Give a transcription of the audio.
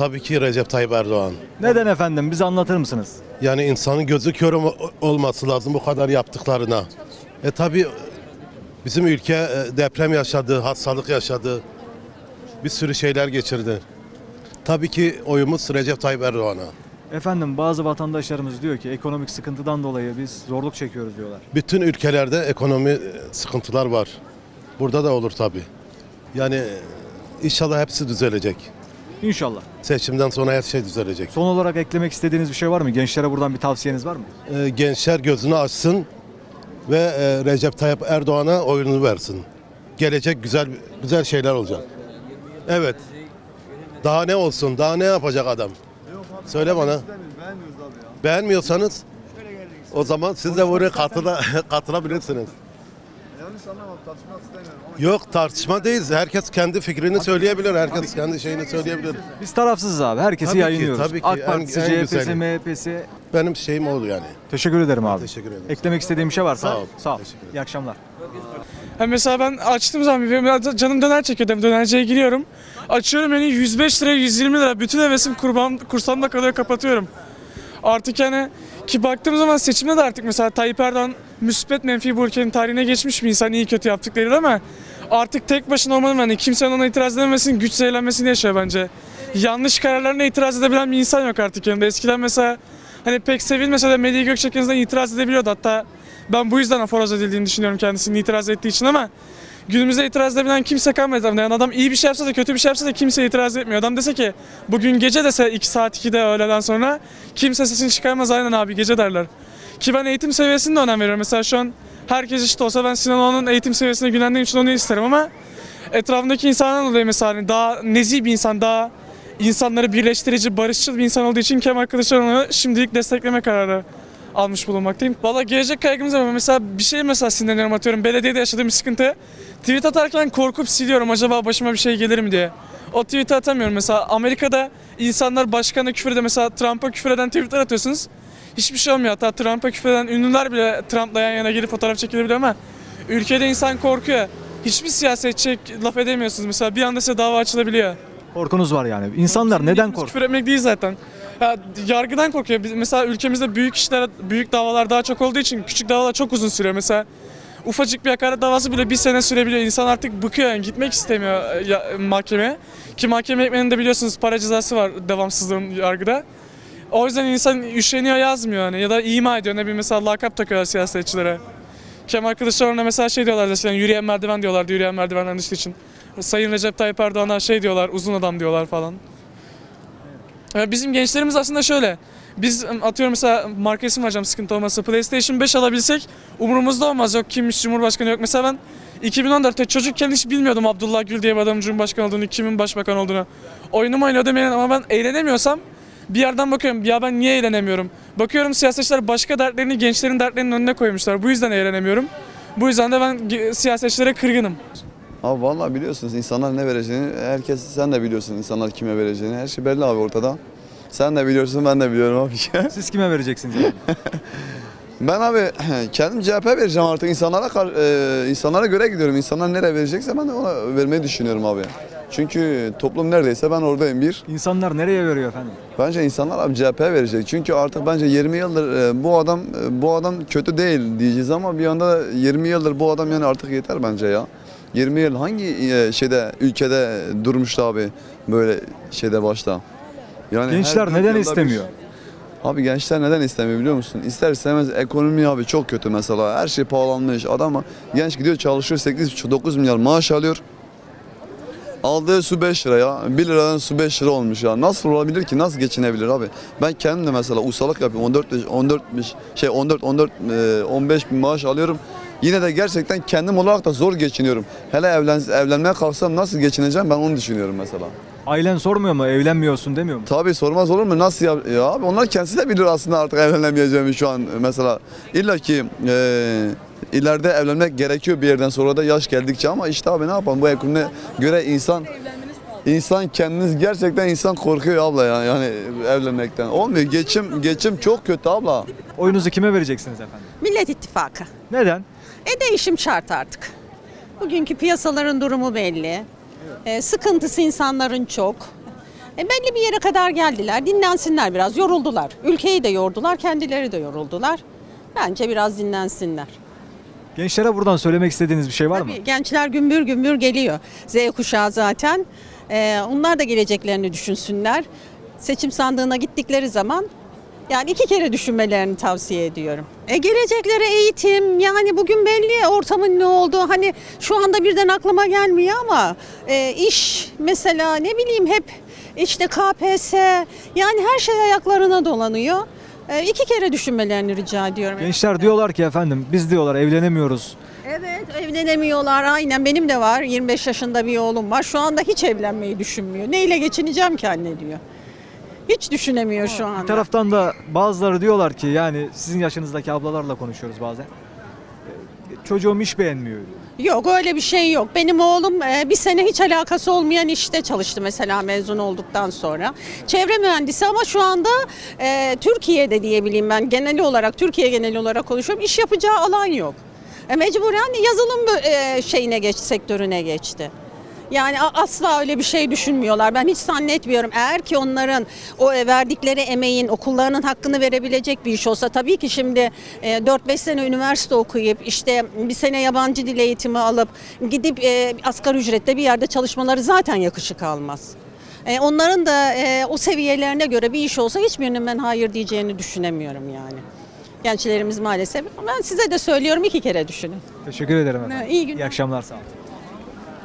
tabii ki Recep Tayyip Erdoğan. Neden efendim? Bize anlatır mısınız? Yani insanın gözü kör olma- olması lazım bu kadar yaptıklarına. E tabii bizim ülke e, deprem yaşadı, hastalık yaşadı. Bir sürü şeyler geçirdi. Tabii ki oyumuz Recep Tayyip Erdoğan'a. Efendim bazı vatandaşlarımız diyor ki ekonomik sıkıntıdan dolayı biz zorluk çekiyoruz diyorlar. Bütün ülkelerde ekonomi e, sıkıntılar var. Burada da olur tabii. Yani e, inşallah hepsi düzelecek. İnşallah. Seçimden sonra her şey düzelecek. Son olarak eklemek istediğiniz bir şey var mı? Gençlere buradan bir tavsiyeniz var mı? E, gençler gözünü açsın ve e, Recep Tayyip Erdoğan'a oyunu versin. Gelecek güzel güzel şeyler olacak. Evet. Daha ne olsun? Daha ne yapacak adam? Söyle bana. Beğenmiyorsanız o zaman siz de buraya katıla, katılabilirsiniz. Yok tartışma değil. Herkes kendi fikrini söyleyebilir. Herkes kendi şeyini söyleyebilir. Biz tarafsızız abi. Herkesi Tabii ki, yayınlıyoruz. tabii ki. AK En- Partisi, en CHP'si, güzeli. MHP'si. Benim şeyim oldu yani. Teşekkür ederim abi. Teşekkür ederim. Eklemek istediğim bir şey varsa Sağ ol. Sağ ol. Teşekkür ederim. İyi akşamlar. Ha mesela ben açtığım zaman bir biraz canım döner çekiyor. Dönerciye giriyorum. Açıyorum menüyü 105 lira 120 lira. Bütün hevesim kurban, kursamda kalıyor kapatıyorum. Artık yani ki baktığım zaman seçimde de artık mesela Tayyip Erdoğan müspet menfi bu ülkenin tarihine geçmiş bir insan iyi kötü yaptıkları ama artık tek başına olmalı yani kimsenin ona itiraz edememesini güç zehirlenmesini yaşıyor bence. Yanlış kararlarına itiraz edebilen bir insan yok artık yanında. Eskiden mesela hani pek sevilmese de Melih Gökçek'inizden itiraz edebiliyordu hatta ben bu yüzden aforoz edildiğini düşünüyorum kendisinin itiraz ettiği için ama günümüzde itiraz edebilen kimse kalmadı. Yani adam iyi bir şey yapsa da kötü bir şey yapsa da kimse itiraz etmiyor. Adam dese ki bugün gece dese 2 saat 2'de öğleden sonra kimse sesini çıkarmaz aynen abi gece derler. Ki ben eğitim seviyesine de önem veriyorum. Mesela şu an herkes eşit olsa ben Sinan Oğan'ın eğitim seviyesine güvendiğim için onu isterim ama etrafındaki insanlardan dolayı mesela hani daha nezih bir insan, daha insanları birleştirici, barışçıl bir insan olduğu için Kemal Kılıçdaroğlu'nu şimdilik destekleme kararı almış bulunmaktayım. Valla gelecek kaygımız var. Mesela bir şey mesela sinirleniyorum atıyorum. Belediyede yaşadığım bir sıkıntı. Tweet atarken korkup siliyorum acaba başıma bir şey gelir mi diye. O tweet'i atamıyorum mesela. Amerika'da insanlar başkana küfür ediyor. Mesela Trump'a küfür eden tweetler atıyorsunuz. Hiçbir şey olmuyor. Hatta Trump'a küfür eden ünlüler bile Trump'la yan yana gelip fotoğraf çekilebiliyor ama ülkede insan korkuyor. Hiçbir siyasetçi laf edemiyorsunuz. Mesela bir anda size dava açılabiliyor. Korkunuz var yani. İnsanlar neden korkuyor? Küfür etmek değil zaten. Ya, yargıdan korkuyor. Biz, mesela ülkemizde büyük işler, büyük davalar daha çok olduğu için küçük davalar çok uzun sürüyor. Mesela ufacık bir hakaret davası bile bir sene sürebiliyor. İnsan artık bıkıyor yani gitmek istemiyor e, ya, mahkemeye. Ki mahkeme ekmeğinde biliyorsunuz para cezası var devamsızlığın yargıda. O yüzden insan üşeniyor yazmıyor hani ya da ima ediyor. Ne bileyim mesela lakap takıyorlar siyasetçilere. Kemal Kılıçdaroğlu'na mesela şey diyorlar eskiden yürüyen merdiven diyorlardı yürüyen merdivenden düştüğü için. Sayın Recep Tayyip Erdoğan'a şey diyorlar uzun adam diyorlar falan. Bizim gençlerimiz aslında şöyle. Biz atıyorum mesela marka isim vereceğim sıkıntı olmasa PlayStation 5 alabilsek umurumuzda olmaz. Yok kimmiş Cumhurbaşkanı yok. Mesela ben 2014'te çocukken hiç bilmiyordum Abdullah Gül diye bir adamın Cumhurbaşkanı olduğunu, kimin başbakan olduğunu. Oyunumu oynuyordum ama ben eğlenemiyorsam bir yerden bakıyorum ya ben niye eğlenemiyorum? Bakıyorum siyasetçiler başka dertlerini gençlerin dertlerinin önüne koymuşlar. Bu yüzden eğlenemiyorum. Bu yüzden de ben siyasetçilere kırgınım. Abi vallahi biliyorsunuz insanlar ne vereceğini, herkes sen de biliyorsun insanlar kime vereceğini. Her şey belli abi ortada. Sen de biliyorsun ben de biliyorum abi. Siz kime vereceksiniz? yani? ben abi kendim CHP vereceğim artık insanlara e, insanlara göre gidiyorum. İnsanlar nereye verecekse ben de ona vermeyi düşünüyorum abi. Çünkü toplum neredeyse ben oradayım bir. İnsanlar nereye veriyor efendim? Bence insanlar abi CHP verecek. Çünkü artık bence 20 yıldır e, bu adam e, bu adam kötü değil diyeceğiz ama bir anda 20 yıldır bu adam yani artık yeter bence ya. 20 yıl hangi e, şeyde ülkede durmuştu abi böyle şeyde başta. Yani Gençler neden yılda bir- istemiyor? Abi gençler neden istemiyor biliyor musun? İster istemez ekonomi abi çok kötü mesela. Her şey pahalanmış. Adam genç gidiyor çalışıyor 8,5-9 milyar maaş alıyor. Aldığı su 5 lira ya. 1 liradan su 5 lira olmuş ya. Nasıl olabilir ki? Nasıl geçinebilir abi? Ben kendim de mesela ustalık yapıyorum. 14 beş- 14 beş- şey 14 14 e, 15 bin maaş alıyorum. Yine de gerçekten kendim olarak da zor geçiniyorum. Hele evlen, evlenmeye kalksam nasıl geçineceğim ben onu düşünüyorum mesela. Ailen sormuyor mu? Evlenmiyorsun demiyor mu? Tabii sormaz olur mu? Nasıl ya? ya abi onlar kendisi de bilir aslında artık evlenemeyeceğimi şu an mesela. İlla ki e, ileride evlenmek gerekiyor bir yerden sonra da yaş geldikçe ama işte abi ne yapalım bu ekonomiye göre insan insan kendiniz gerçekten insan korkuyor abla ya yani evlenmekten. Olmuyor. Geçim geçim çok kötü abla. Oyunuzu kime vereceksiniz efendim? Millet İttifakı. Neden? E değişim şart artık. Bugünkü piyasaların durumu belli. E, sıkıntısı insanların çok. E belli bir yere kadar geldiler. Dinlensinler biraz. Yoruldular. Ülkeyi de yordular. Kendileri de yoruldular. Bence biraz dinlensinler. Gençlere buradan söylemek istediğiniz bir şey var mı? Tabii gençler gümbür gümbür geliyor. Z kuşağı zaten. Ee, onlar da geleceklerini düşünsünler. Seçim sandığına gittikleri zaman yani iki kere düşünmelerini tavsiye ediyorum. E geleceklere eğitim yani bugün belli ortamın ne olduğu hani şu anda birden aklıma gelmiyor ama e, iş mesela ne bileyim hep işte KPSS yani her şey ayaklarına dolanıyor. E, iki kere düşünmelerini rica ediyorum. Gençler diyorlar ki efendim biz diyorlar evlenemiyoruz. Evet evlenemiyorlar aynen benim de var 25 yaşında bir oğlum var şu anda hiç evlenmeyi düşünmüyor neyle geçineceğim ki anne diyor hiç düşünemiyor şu anda Bir taraftan da bazıları diyorlar ki yani sizin yaşınızdaki ablalarla konuşuyoruz bazen. E, Çocuğum iş beğenmiyor. yok öyle bir şey yok benim oğlum e, bir sene hiç alakası olmayan işte çalıştı mesela mezun olduktan sonra çevre mühendisi ama şu anda e, Türkiye'de diyebileyim ben genel olarak Türkiye genel olarak konuşuyorum iş yapacağı alan yok e, mecburen yazılım bö- e, şeyine geç sektörüne geçti. Yani asla öyle bir şey düşünmüyorlar. Ben hiç zannetmiyorum. Eğer ki onların o e, verdikleri emeğin okullarının hakkını verebilecek bir iş olsa tabii ki şimdi e, 4-5 sene üniversite okuyup işte bir sene yabancı dil eğitimi alıp gidip e, asgari ücretle bir yerde çalışmaları zaten yakışık almaz. E, onların da e, o seviyelerine göre bir iş olsa hiçbirinin ben hayır diyeceğini düşünemiyorum yani. Gençlerimiz maalesef. Ben size de söylüyorum iki kere düşünün. Teşekkür ederim efendim. iyi günler. İyi akşamlar sağ olun.